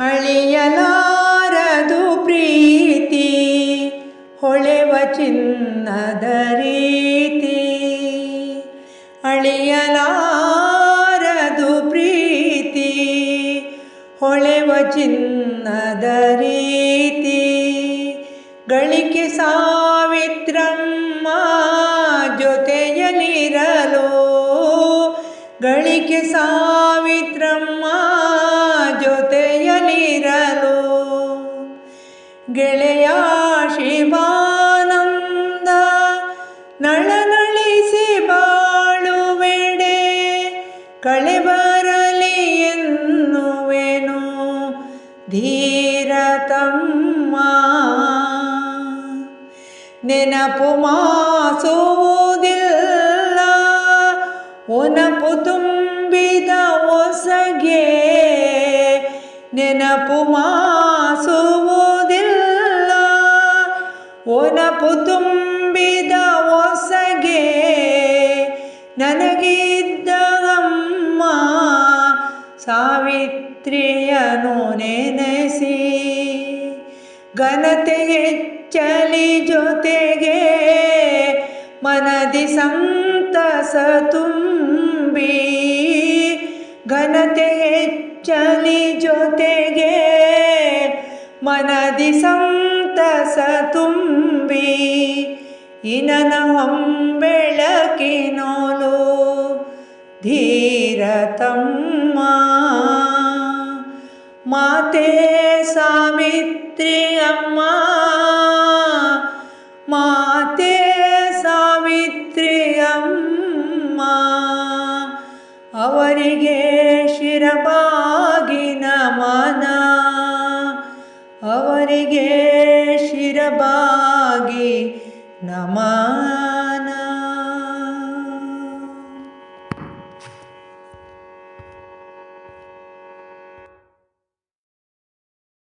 ಅಳಿಯಲಾರದು ಪ್ರೀತಿ, ಹೊಳೆವ ಚಿನ್ನದ ರೀತಿ. ಅಳಿಯಲಾರದು ಪ್ರೀತಿ, ಹೊಳೆವ ಚಿನ್ನದ ರೀತಿ. ಗಳಿಕೆ ಸಾವಿತ್ರಮ್ಮ ಜೊತೆಯಲ್ಲಿರಲು, ಗಳಿಕೆ ಸಾವಿತ್ರಮ್ಮ ಧೀರತಮ್ಮ ನೆನಪು ಮಾಸುವುದಿಲ್ಲ. ಒನಪು ತುಂಬಿದ ಹೊಸಗೆ ನೆನಪು ಮಾಸುವುದಿಲ್ಲ. ಒನಪು ತುಂಬಿದ ಹೊಸಗೆ ನನಗಿದ್ದಗಮ್ಮ ಸಾವಿತ್ರಿಯನು ನೆನೆಸಿ ಘನತೆ ಚಲಿ ಜೊತೆಗೆ ಮನದಿ ಸಂತಸ ತುಂಬಿ. ಘನತೆಗೆ ಚಲಿ ಜೊತೆಗೆ ಮನದಿ ಸಂತಸ ತುಂಬಿ. ಇನನ ಹೊಂಬೆಳಕಿನೋಲು ಧೀರತಮ್ಮ ಮಾತೆ ಸಾವಿತ್ರಿ ಅಮ್ಮ. ಮಾತೆ ಸಾವಿತ್ರಿ ಅಮ್ಮ. ಅವರಿಗೆ ಶಿರಬಾಗಿ ನಮನ. ಅವರಿಗೆ ಶಿರಬಾಗಿ ನಮನ.